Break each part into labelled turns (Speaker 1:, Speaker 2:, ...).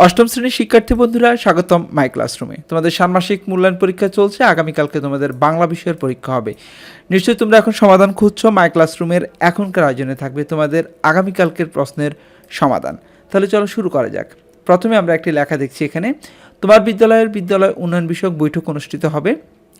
Speaker 1: অষ্টম শ্রেণির শিক্ষার্থী বন্ধুরা, স্বাগতম মাই ক্লাসরুমে তোমাদের ষান্মাসিক মূল্যায়ন পরীক্ষা চলছে, আগামীকালকে তোমাদের বাংলা বিষয়ের পরীক্ষা হবে। নিশ্চয়ই তোমরা এখন সমাধান খুঁজছো মাই ক্লাসরুমের এখনকার আয়োজনে থাকবে তোমাদের আগামীকালকের প্রশ্নের সমাধান। তাহলে চলো শুরু করা যাক। প্রথমে আমরা একটি লেখা দেখছি এখানে। তোমার বিদ্যালয়ের বিদ্যালয় উন্নয়ন বিষয়ক বৈঠক অনুষ্ঠিত হবে।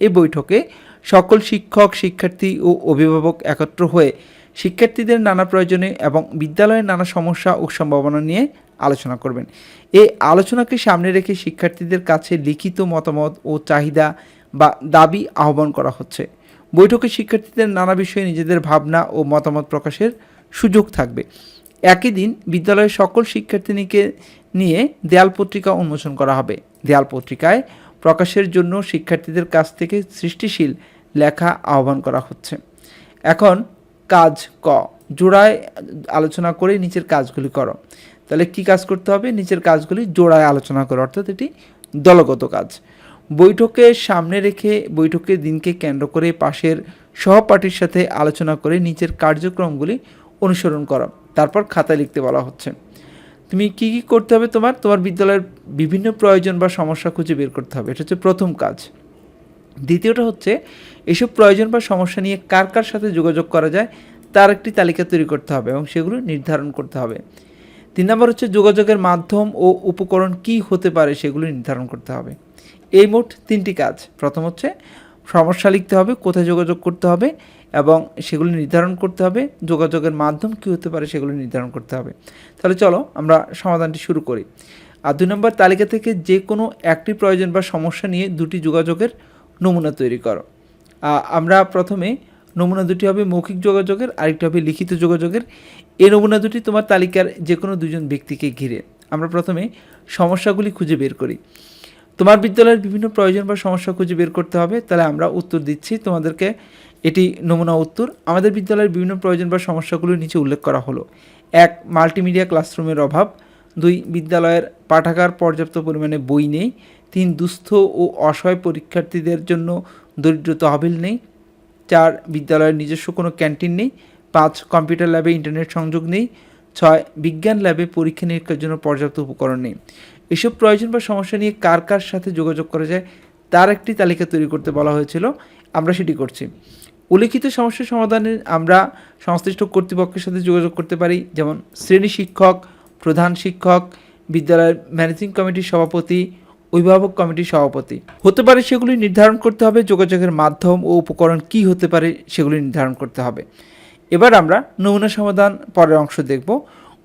Speaker 1: এই বৈঠকে সকল শিক্ষক, শিক্ষার্থী ও অভিভাবক একত্র হয়ে শিক্ষার্থীদের নানা প্রয়োজনে এবং বিদ্যালয়ের নানা সমস্যা ও সম্ভাবনা নিয়ে আলোচনা করবেন। এই আলোচনাকে সামনে রেখে শিক্ষার্থীদের কাছে লিখিত মতামত ও চাহিদা বা দাবি আহ্বান করা হচ্ছে। বৈঠকে শিক্ষার্থীদের নানা বিষয়ে নিজেদের ভাবনা ও মতামত প্রকাশের সুযোগ থাকবে। একই দিন বিদ্যালয়ের সকল শিক্ষার্থীনীকে নিয়ে দেয়াল পত্রিকা উন্মোচন করা হবে। দেয়াল পত্রিকায় প্রকাশের জন্য শিক্ষার্থীদের কাছ থেকে সৃষ্টিশীল লেখা আহ্বান করা হচ্ছে। এখন কাজ ক। জোড়ায় আলোচনা করে নিচের কাজগুলি করো। তাহলে কি কাজ করতে হবে? নিচের কাজগুলি জোড়ায় আলোচনা করো, অর্থাৎ এটি দলগত কাজ। বৈঠকে সামনে রেখে বৈঠকের দিনকে কেন্দ্র করে পাশের সহপাঠীর সাথে আলোচনা করে নিচের কার্যক্রমগুলি অনুসরণ করো, তারপর খাতায় লিখতে বলা হচ্ছে। তুমি কি কি করতে হবে তোমার? তোমার বিদ্যালয়ের বিভিন্ন প্রয়োজন বা সমস্যা খুঁজে বের করতে হবে, এটা হচ্ছে প্রথম কাজ। দ্বিতীয়টা হচ্ছে, এসব প্রয়োজন বা সমস্যা নিয়ে কার কার সাথে যোগাযোগ করা যায়, তার একটি তালিকা তৈরি করতে হবে এবং সেগুলো নির্ধারণ করতে হবে। তিন নম্বর হচ্ছে যোগাযোগের মাধ্যম ও উপকরণ কি হতে পারে সেগুলো নির্ধারণ করতে হবে। এই মোট তিনটি কাজ। প্রথম হচ্ছে সমস্যা লিখতে হবে, কোথায় যোগাযোগ করতে হবে এবং সেগুলি নির্ধারণ করতে হবে, যোগাযোগের মাধ্যম কী হতে পারে সেগুলো নির্ধারণ করতে হবে। তাহলে চলো আমরা সমাধানটি শুরু করি। আর দুই নম্বর তালিকা থেকে যে কোনো একটি প্রয়োজন বা সমস্যা নিয়ে দুটি যোগাযোগের নমুনা তৈরি করো। আমরা প্রথমে নমুনা দুটি হবে মৌখিক যোগাযোগের, আরেকটি হবে লিখিত যোগাযোগের। এই নমুনা দুটি তোমার তালিকার যে কোনো দুজন ব্যক্তিকে ঘিরে। আমরা প্রথমে সমস্যাগুলি খুঁজে বের করি। তোমার বিদ্যালয়ের বিভিন্ন প্রয়োজন বা সমস্যা খুঁজে বের করতে হবে, তাহলে আমরা উত্তর দিচ্ছি। তোমাদেরকে এটি নমুনা উত্তর। আমাদের বিদ্যালয়ের বিভিন্ন প্রয়োজন বা সমস্যাগুলো নিচে উল্লেখ করা হলো। এক, মাল্টিমিডিয়া ক্লাসরুমের অভাব। দুই, বিদ্যালয়ের পাঠাগার পর্যাপ্ত পরিমাণে বই নেই। তিন, দুস্থ ও অসহায় পরীক্ষার্থীদের জন্য দরিদ্র তহবিল নেই। চার বিদ্যালয়ের নিজস্ব কোনো ক্যান্টিন নেই, পাঁচ কম্পিউটার ল্যাবে ইন্টারনেট সংযোগ নেই, ছয় বিজ্ঞান ল্যাবে পরীক্ষা নিরীক্ষার জন্য পর্যাপ্ত উপকরণ নেই। এসব প্রয়োজন বা সমস্যা নিয়ে কার কার সাথে যোগাযোগ করা যায় তার একটি তালিকা তৈরি করতে বলা হয়েছিল, আমরা সেটি করছি। উল্লিখিত সমস্যার সমাধানে আমরা সংশ্লিষ্ট কর্তৃপক্ষের সাথে যোগাযোগ করতে পারি, যেমন শ্রেণি শিক্ষক, প্রধান শিক্ষক, বিদ্যালয়ের ম্যানেজিং কমিটির সভাপতি অভিভাবক কমিটির সভাপতি। হতে পারে সেগুলি নির্ধারণ করতে হবে, যোগাযোগের মাধ্যম ও উপকরণ কি হতে পারে সেগুলি নির্ধারণ করতে হবে। এবার আমরা নমুনা সমাধান পরের অংশ দেখব।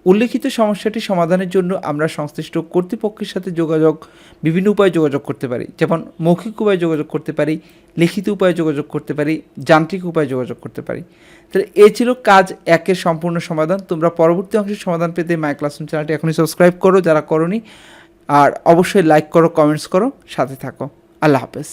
Speaker 1: উল্লেখিত সমস্যাটি সমাধানের জন্য আমরা সংশ্লিষ্ট কর্তৃপক্ষের সাথে যোগাযোগ, বিভিন্ন উপায়ে যোগাযোগ করতে পারি। যেমন মৌখিক উপায়ে যোগাযোগ করতে পারি, লিখিত উপায়ে যোগাযোগ করতে পারি, যান্ত্রিক উপায়ে যোগাযোগ করতে পারি। তাহলে এ ছিল কাজ একের সম্পূর্ণ সমাধান। তোমরা পরবর্তী অংশের সমাধান পেতে মাই ক্লাসরুম চ্যানেলটি এখনই সাবস্ক্রাইব করো। যারা করনি আর অবশ্যই লাইক করো কমেন্টস করো সাথে থাকো। আল্লাহ হাফেজ।